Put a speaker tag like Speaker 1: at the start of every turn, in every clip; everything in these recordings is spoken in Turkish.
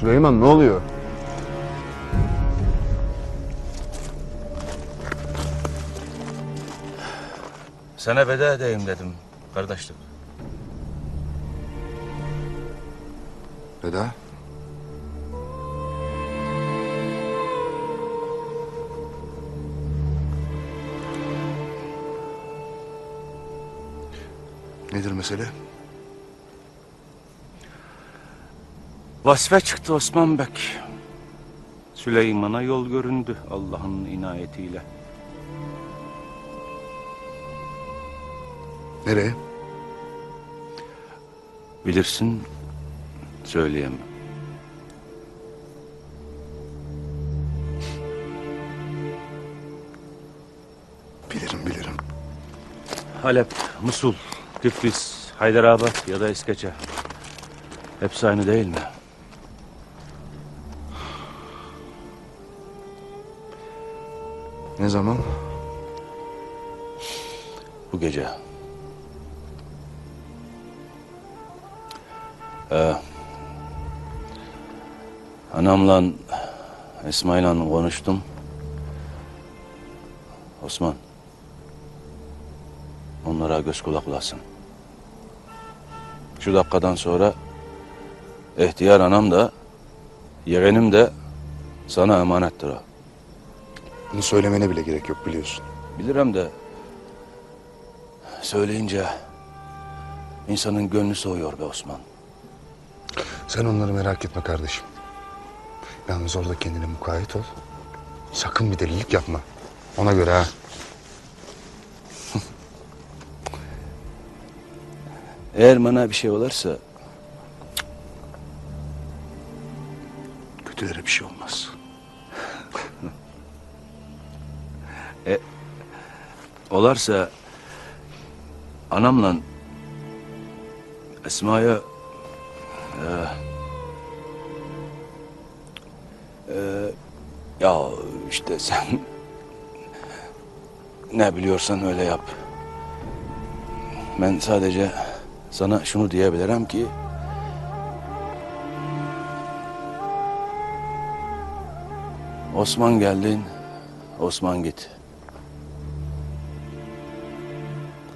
Speaker 1: Süleyman ne oluyor?
Speaker 2: Sana veda edeyim dedim kardeşlik.
Speaker 1: Veda. Nedir mesele?
Speaker 2: Vasfe çıktı Osman Bek. Süleyman'a yol göründü Allah'ın inayetiyle.
Speaker 1: Nereye?
Speaker 2: Bilirsin söyleyemem.
Speaker 1: Bilirim bilirim.
Speaker 2: Halep, Musul, Tiflis, Haydarabad ya da İskeçe. Hepsi aynı değil mi?
Speaker 1: Ne zaman?
Speaker 2: Bu gece. Ee, anamla İsmail'le konuştum. Osman. Onlara göz kulak olasın. Şu dakikadan sonra ihtiyar anam da yeğenim de sana emanettir ha.
Speaker 1: Bunu söylemene bile gerek yok biliyorsun.
Speaker 2: Bilirim de söyleyince insanın gönlü soğuyor be Osman.
Speaker 1: Sen onları merak etme kardeşim. Yalnız orada kendine mukayyet ol. Sakın bir delilik yapma. Ona göre ha.
Speaker 2: Eğer bana bir şey olursa
Speaker 1: Kötülere bir şey olmaz.
Speaker 2: Olarsa anamla Esma'ya e, e, ya işte sen ne biliyorsan öyle yap. Ben sadece sana şunu diyebilirim ki Osman geldin, Osman git.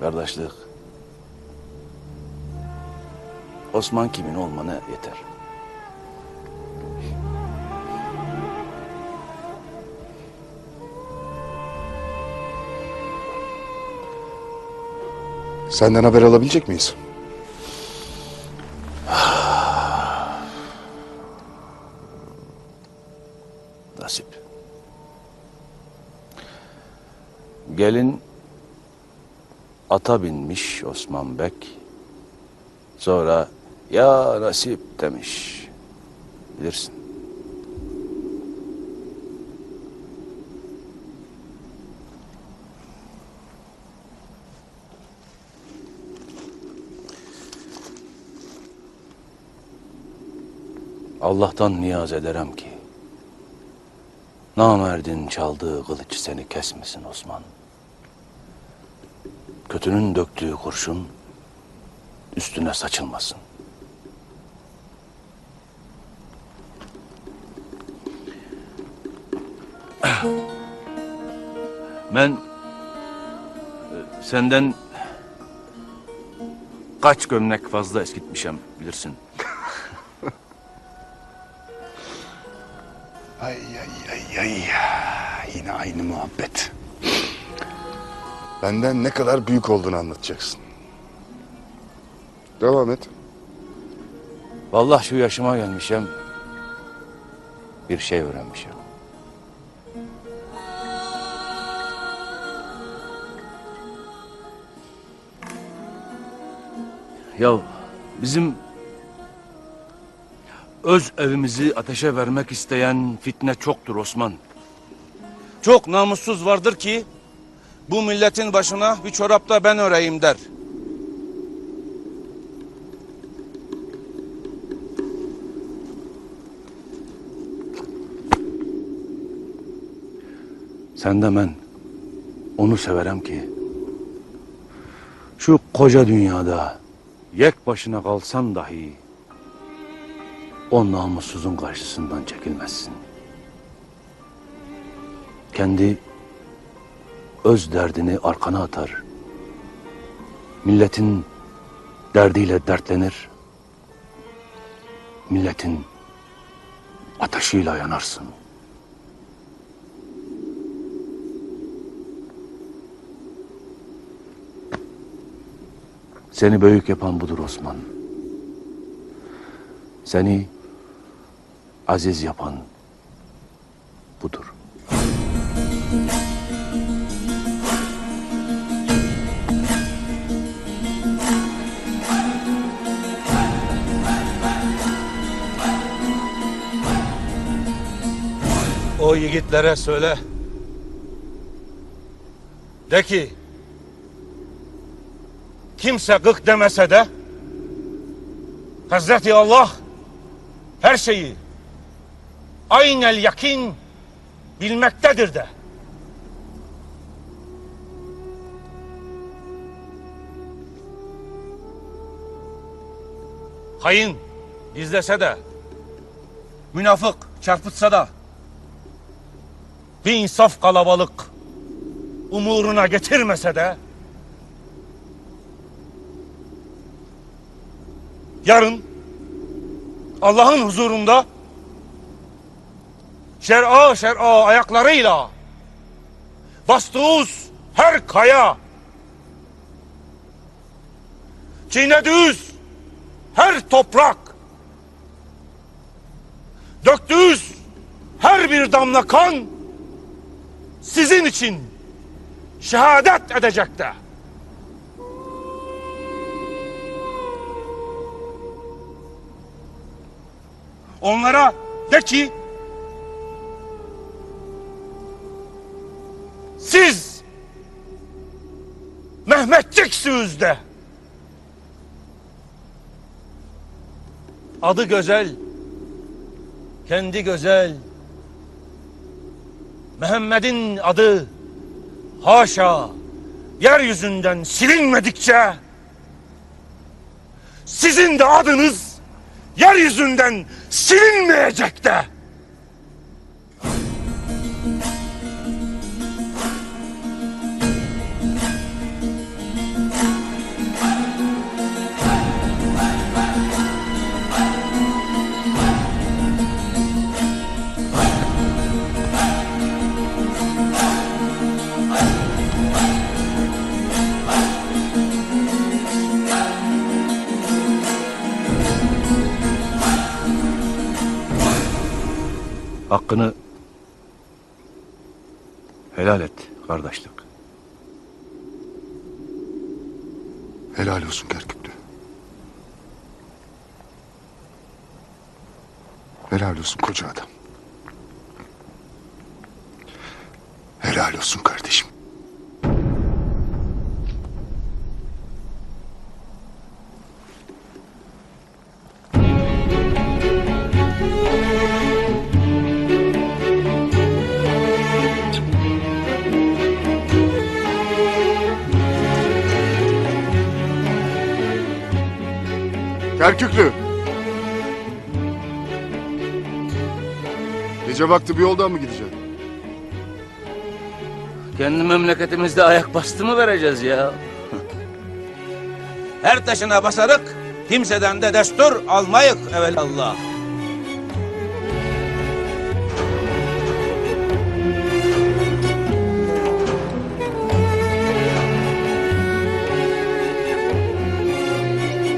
Speaker 2: Kardeşlik. Osman kimin olmana yeter.
Speaker 1: Senden haber alabilecek miyiz?
Speaker 2: Nasip. Gelin ata binmiş Osman Bek. Sonra ya nasip demiş. Bilirsin. Allah'tan niyaz ederim ki Namerdin çaldığı kılıç seni kesmesin Osman. Kötünün döktüğü kurşun üstüne saçılmasın. Ben e, senden kaç gömlek fazla eskitmişim bilirsin.
Speaker 1: Ay ay ay ay. Yine aynı muhabbet. Benden ne kadar büyük olduğunu anlatacaksın. Devam et.
Speaker 2: Vallahi şu yaşıma gelmişim. Bir şey öğrenmişim. Ya bizim öz evimizi ateşe vermek isteyen fitne çoktur Osman. Çok namussuz vardır ki bu milletin başına bir çorapta ben öreyim der. Sen de ben onu severem ki şu koca dünyada yek başına kalsan dahi o namussuzun karşısından çekilmezsin. Kendi öz derdini arkana atar. Milletin derdiyle dertlenir. Milletin ateşiyle yanarsın. Seni büyük yapan budur Osman. Seni aziz yapan budur. O yiğitlere söyle. De ki kimse gık demese de Hazreti Allah her şeyi aynel yakin bilmektedir de. Hain gizlese de, münafık çarpıtsa da, bir insaf kalabalık umuruna getirmese de, yarın Allah'ın huzurunda şer'a şer'a ayaklarıyla bastığız her kaya çiğnediğiniz her toprak döktüğünüz her bir damla kan sizin için şehadet edecek de. Onlara de ki siz Mehmetçiksiniz de. Adı güzel, kendi güzel. Mehmet'in adı haşa yeryüzünden silinmedikçe sizin de adınız yeryüzünden silinmeyecek de. Hakkını helal et kardeşlik.
Speaker 1: Helal olsun Kerküklü. Helal olsun koca adam. Helal olsun kardeşim. Kerküklü. Gece vakti bir yoldan mı gideceksin?
Speaker 2: Kendi memleketimizde ayak bastı mı vereceğiz ya? Her taşına basarık, kimseden de destur almayık evelallah.